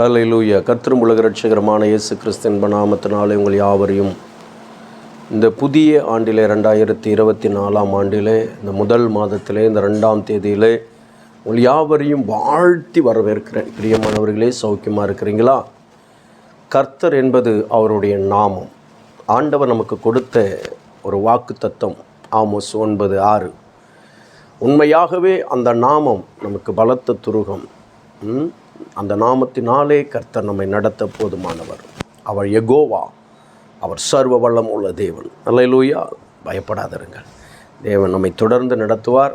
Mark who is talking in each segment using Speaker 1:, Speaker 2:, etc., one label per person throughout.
Speaker 1: ஹalleluya கர்த்தரும் உலக ரட்சகரமான இயேசு கிறிஸ்தின் நாமத்தினாலே உங்கள் யாவரையும் இந்த புதிய ஆண்டிலே ரெண்டாயிரத்தி இருபத்தி நாலாம் ஆண்டிலே இந்த முதல் மாதத்திலே இந்த ரெண்டாம் தேதியிலே உங்கள் யாவரையும் வாழ்த்தி வரவேற்கிறேன். பிரியமானவர்களே சௌக்கியமாக இருக்கிறீங்களா? கர்த்தர் என்பது அவருடைய நாமம். ஆண்டவர் நமக்கு கொடுத்த ஒரு வாக்கு தத்துவம் ஆமோஸ் ஒன்பது ஆறு. உண்மையாகவே அந்த நாமம் நமக்கு பலத்த துருகம். ம்? அந்த நாமத்தினாலே கர்த்தர் நம்மை நடத்த போதுமானவர். அவர் எகோவா அவர் சர்வ வல்லம் உள்ள தேவன். அல்லையிலூயா பயப்படாதிருங்கள். தேவன் நம்மை தொடர்ந்து நடத்துவார்.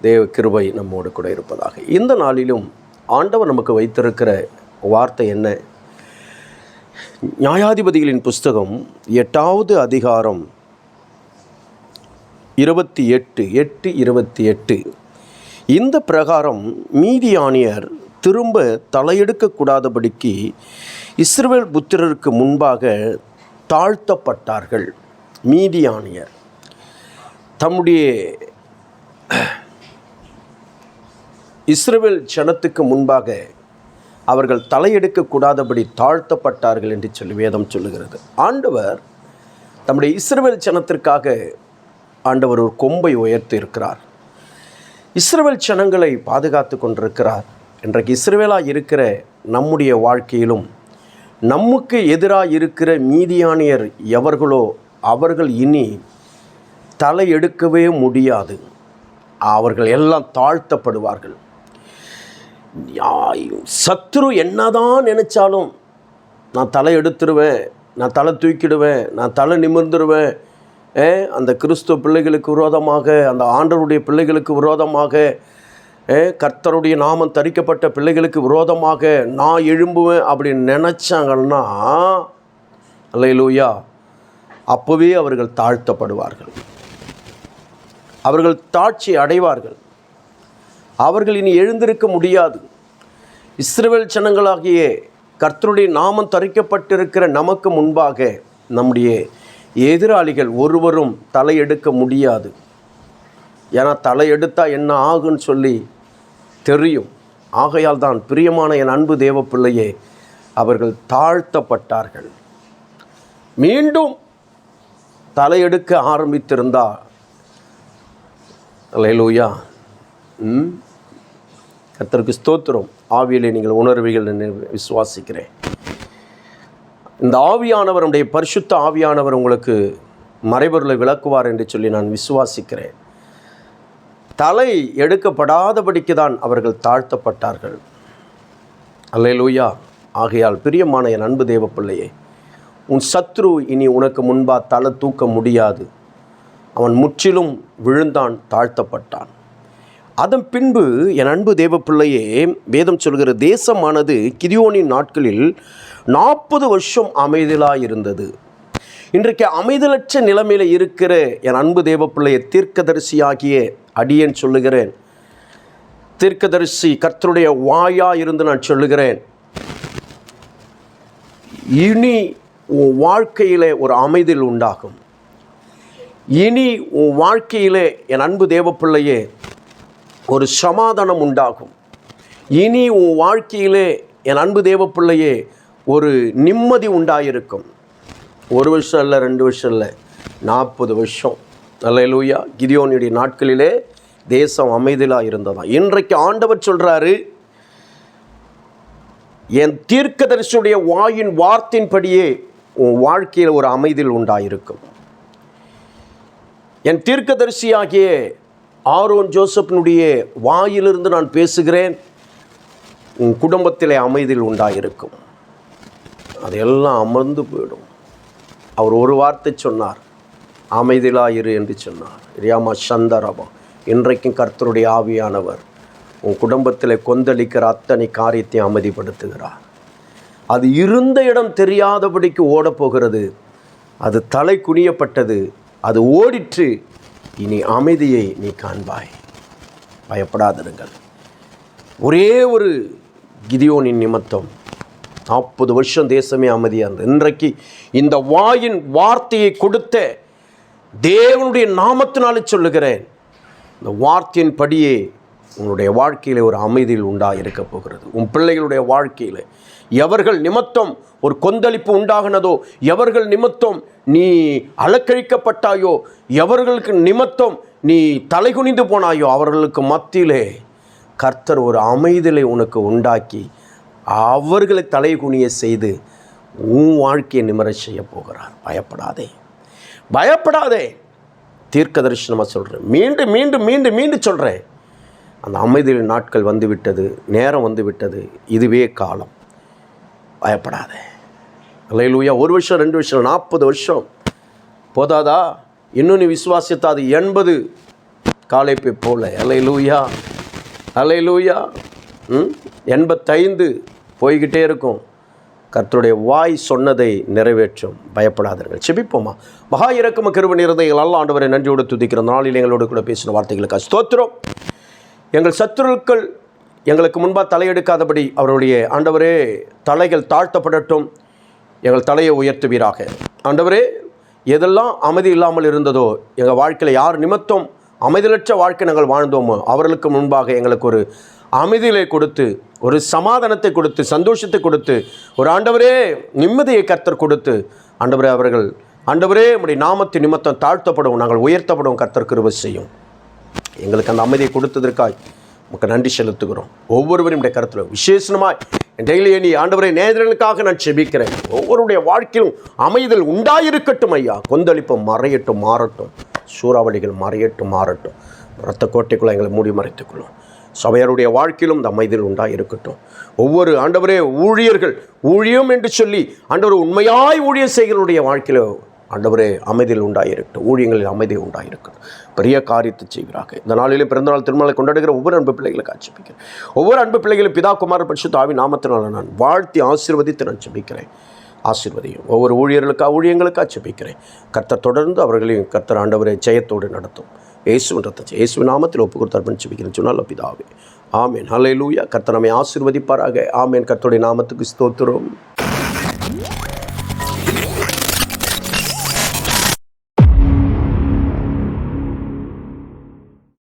Speaker 1: தேவ கிருபை நம்மோடு கூட இருப்பதாக. இந்த நாளிலும் ஆண்டவர் நமக்கு வைத்திருக்கிற வார்த்தை என்ன? நியாயாதிபதிகளின் புஸ்தகம் எட்டாவது அதிகாரம் இருபத்தி எட்டு எட்டு இருபத்தி எட்டு. இந்த பிரகாரம் மீதியானியர் திரும்ப தலையெடுக்கக்கூடாதபடிக்கு இஸ்ரவேல் புத்திரருக்கு முன்பாக தாழ்த்தப்பட்டார்கள் மீதியானியர். தம்முடைய இஸ்ரவேல் ஜனத்துக்கு முன்பாக அவர்கள் தலையெடுக்கக்கூடாதபடி தாழ்த்தப்பட்டார்கள் என்று சொல்லி வேதம் சொல்லுகிறது. ஆண்டவர் தம்முடைய இஸ்ரவேல் ஜனத்திற்காக ஆண்டவர் ஒரு கொம்பை உயர்த்தி இருக்கிறார் இஸ்ரவேல் ஜனங்களை பாதுகாத்து கொண்டிருக்கிறார். இன்றைக்கு இஸ்ரேலாக இருக்கிற நம்முடைய வாழ்க்கையிலும் நமக்கு எதிராக இருக்கிற மீதியானியர் எவர்களோ அவர்கள் இனி தலை எடுக்கவே முடியாது. அவர்கள் எல்லாம் தாழ்த்தப்படுவார்கள். சத்ரு என்னதான் நினைச்சாலும் நான் தலை எடுத்துருவேன் நான் தலை தூக்கிடுவேன் நான் தலை நிமிர்ந்துருவேன் அந்த கிறிஸ்துவ பிள்ளைகளுக்கு விரோதமாக அந்த ஆண்டவருடைய பிள்ளைகளுக்கு விரோதமாக கர்த்தருடைய நாமம் தரிக்கப்பட்ட பிள்ளைகளுக்கு விரோதமாக நான் எழும்புவேன் அப்படின்னு நினச்சாங்கன்னா அல்லையிலூயா அப்போவே அவர்கள் தாழ்த்தப்படுவார்கள். அவர்கள் தாட்சி அடைவார்கள். அவர்கள் இனி எழுந்திருக்க முடியாது. இஸ்ரவேல் சனங்களாகிய கர்த்தருடைய நாமம் தரிக்கப்பட்டிருக்கிற நமக்கு முன்பாக நம்முடைய எதிராளிகள் ஒருவரும் தலையெடுக்க முடியாது. ஏன்னா தலையெடுத்தால் என்ன ஆகுன்னு சொல்லி தெரியும். ஆகையால் தான் பிரியமான என் அன்பு தேவ பிள்ளையே அவர்கள் தாழ்த்தப்பட்டார்கள். மீண்டும் தலையெடுக்க ஆரம்பித்திருந்தால் அல்லேலூயா. கத்தருக்கு ஸ்தோத்திரம். ஆவியிலே நீங்கள் உணர்வீர்கள் என்று விசுவாசிக்கிறேன். இந்த ஆவியானவர் நம்முடைய பரிசுத்த ஆவியானவர் உங்களுக்கு மறைபொருளை விளக்குவார் என்று சொல்லி நான் விசுவாசிக்கிறேன். தலை எடுக்கப்படாதபடிக்கு தான் அவர்கள் தாழ்த்தப்பட்டார்கள். அல்லேலூயா. ஆகையால் பிரியமான என் அன்பு தேவப்பிள்ளையே உன் சத்ரு இனி உனக்கு முன்பாக தலை தூக்க முடியாது. அவன் முற்றிலும் விழுந்தான் தாழ்த்தப்பட்டான். அதன் பின்பு என் அன்பு தேவப்பிள்ளையே வேதம் சொல்கிற தேசமானது கிரியோனின் நாட்களில் நாற்பது வருஷம் அமைதலாக இருந்தது இன்றைக்கு அமைதலற்ற நிலைமையில் இருக்கிற என் அன்பு தேவப்பிள்ளையை தீர்க்கதரிசியாகிய அடியேன் சொல்லுகிறேன். தீர்க்கதரிசி கர்த்தருடைய வாயா இருந்து நான் சொல்லுகிறேன். இனி உன் வாழ்க்கையிலே ஒரு அமைதியில் உண்டாகும். இனி உன் வாழ்க்கையிலே என் அன்பு தேவப்பிள்ளையே ஒரு சமாதானம் உண்டாகும். இனி உன் வாழ்க்கையிலே என் அன்பு தேவப்பிள்ளையே ஒரு நிம்மதி உண்டாயிருக்கும். ஒரு வருஷம் இல்லை ரெண்டு வருஷம் இல்லை நாற்பது வருஷம். அல்லேலூயா. கிதியோனுடைய நாட்களிலே தேசம் அமைதியாக இருந்ததாம் இன்றைக்கு ஆண்டவர் சொல்கிறாரு என் தீர்க்கதரிசியுடைய வாயின் வார்த்தையின்படியே உன் வாழ்க்கையில் ஒரு அமைதியில் உண்டாயிருக்கும். என் தீர்க்கதரிசியாகிய ஆரோன் ஜோசப்பினுடைய வாயிலிருந்து நான் பேசுகிறேன். உன் குடும்பத்திலே அமைதியில் உண்டாயிருக்கும். அதையெல்லாம் அமர்ந்து போயிடும். அவர் ஒரு வார்த்தை சொன்னார் அமைதிலாயிரு என்று சொன்னார். ரியாமா சந்தரபா இன்றைக்கும் கர்த்தருடைய ஆவியானவர் உன் குடும்பத்தில் கொந்தளிக்கிற அத்தனை காரியத்தை அமைதிப்படுத்துகிறார். அது இருந்த இடம் தெரியாதபடிக்கு ஓடப்போகிறது. அது தலை குனியப்பட்டது. அது ஓடிற்று. இனி அமைதியை நீ காண்பாய். பயப்படாதிருங்கள். ஒரே ஒரு கிதியோனின் நிமித்தம் நாற்பது வருஷம் தேசமே அமைதியாக இருந்தது. இன்றைக்கு இந்த வாயின் வார்த்தையை கொடுத்த தேவனுடைய நாமத்தினாலே சொல்லுகிறேன். இந்த வார்த்தையின் படியே உன்னுடைய வாழ்க்கையில் ஒரு அமைதியில் உண்டாக இருக்க போகிறது. உன் பிள்ளைகளுடைய வாழ்க்கையில் எவர்கள் நிமித்தம் ஒரு கொந்தளிப்பு உண்டாகினதோ எவர்கள் நிமித்தம் நீ அலக்கழிக்கப்பட்டாயோ எவர்களுக்கு நிமித்தம் நீ தலைகுனிந்து போனாயோ அவர்களுக்கு மத்தியிலே கர்த்தர் ஒரு அமைதியை உனக்கு உண்டாக்கி அவர்களை தலைகுனிய செய்து உன் வாழ்க்கையை நிமர செய்ய போகிறார். பயப்படாதே. பயப்படாதே. தீர்க்க தரிசனமாக சொல்கிறேன் மீண்டும் மீண்டும் மீண்டும் மீண்டும் சொல்கிறேன் அந்த அமைதியில் நாட்கள் வந்து விட்டது நேரம் வந்து விட்டது இதுவே காலம். பயப்படாதே. அல்லையிலூயா ஒரு வருஷம் ரெண்டு வருஷம் நாற்பது வருஷம். போதாதா? இன்னும் நீ விசுவாசித்தா அது எண்பது காலைப்பை போல. அல்லையிலூயா அல்லையிலூயா ம்? எண்பத்தைந்து போய்கிட்டே இருக்கும். கர்த்தருடைய வாய் சொன்னதை நிறைவேற்றும். பயப்படாதீர்கள். செபிப்போமா மகா இறக்கம கிருப நிறதைகள் அல்ல ஆண்டவரை நன்றியோடு துதிக்கிற நாளில் எங்களோடு கூட பேசின வார்த்தைகளுக்கு ஸ்தோத்திரம். எங்கள் சத்துருக்கள் எங்களுக்கு முன்பாக தலையெடுக்காதபடி அவருடைய ஆண்டவரே தலைகள் தாழ்த்தப்படட்டும். எங்கள் தலையை உயர்த்துவீராக. ஆண்டவரே எதெல்லாம் அமைதி இல்லாமல் இருந்ததோ எங்கள் வாழ்க்கையில் யார் நிமித்தம் அமைதியற்ற வாழ்க்கை நாங்கள் வாழ்ந்தோமோ அவர்களுக்கு முன்பாக எங்களுக்கு ஒரு அமைதியை கொடுத்து ஒரு சமாதானத்தை கொடுத்து சந்தோஷத்தை கொடுத்து ஒரு ஆண்டவரே நிம்மதியை கர்த்தர் கொடுத்து ஆண்டவரே அவர்கள் ஆண்டவரே உடைய நாமத்து நிமித்தம் தாழ்த்தப்படும் நாங்கள் உயர்த்தப்படும் கர்த்தர் கிருப செய்யும். எங்களுக்கு அந்த அமைதியை கொடுத்ததற்காய் உங்களுக்கு நன்றி செலுத்துகிறோம். ஒவ்வொருவரும் இந்த கருத்தில் விசேஷமாய் டெய்லி நீ ஆண்டவரை நேதர்களுக்காக நான் செபிக்கிறேன். ஒவ்வொருடைய வாழ்க்கையிலும் அமைதல் உண்டாயிருக்கட்டும் ஐயா. கொந்தளிப்பு மறையட்டும் மாறட்டும். சூறாவளிகள் மறையட்டும் மாறட்டும். ரத்த கோட்டைக்குள்ளே எங்களை மூடி மறைத்துக்கொள்ளும் சபையருடைய வாழ்க்கையிலும் இந்த அமைதியில் உண்டாக இருக்கட்டும் ஒவ்வொரு ஆண்டவரே ஊழியர்கள் ஊழியம் என்று சொல்லி ஆண்டவர் உண்மையாய் ஊழியம் செய்கிறவருடைய வாழ்க்கையில் ஆண்டவரே அமைதியில் உண்டாயிருக்கட்டும் ஊழியங்களில் அமைதி உண்டாயிருக்கட்டும். பெரிய காரியத்தை செய்கிறாங்க இந்த நாளிலே பிறந்தநாள் திருமலை கொண்டாடுகிற ஒவ்வொரு அன்பு பிள்ளைகளுக்கு ஆட்சிப்பிக்கிறேன் ஒவ்வொரு அன்பு பிள்ளைகளும் பிதா குமார பரிசு தாவி நாமத்தினால நான் வாழ்த்தி ஆசீர்வதித்து நான் ஜெபிக்கிறேன். ஆசீர்வதியும். ஒவ்வொரு ஊழியர்களுக்காக ஊழியங்களுக்காக ஜெபிக்கிறேன். கர்த்தர் தொடர்ந்து அவர்களையும் கர்த்தர் ஆண்டவரை ஜெயத்தோடு நடத்தும். இயேசுவின் ரத்தத்தை இயேசு நாமத்தில் ஒப்பு கொடுத்து ஜெபிக்கிறேன் சொன்னால் பிதாவே. ஆமேன். ஹலை லூயா கர்த்தனமை ஆசிர்வதிப்பாராக. ஆமேன். கர்த்தருடைய நாமத்துக்கு ஸ்தோத்திரம்.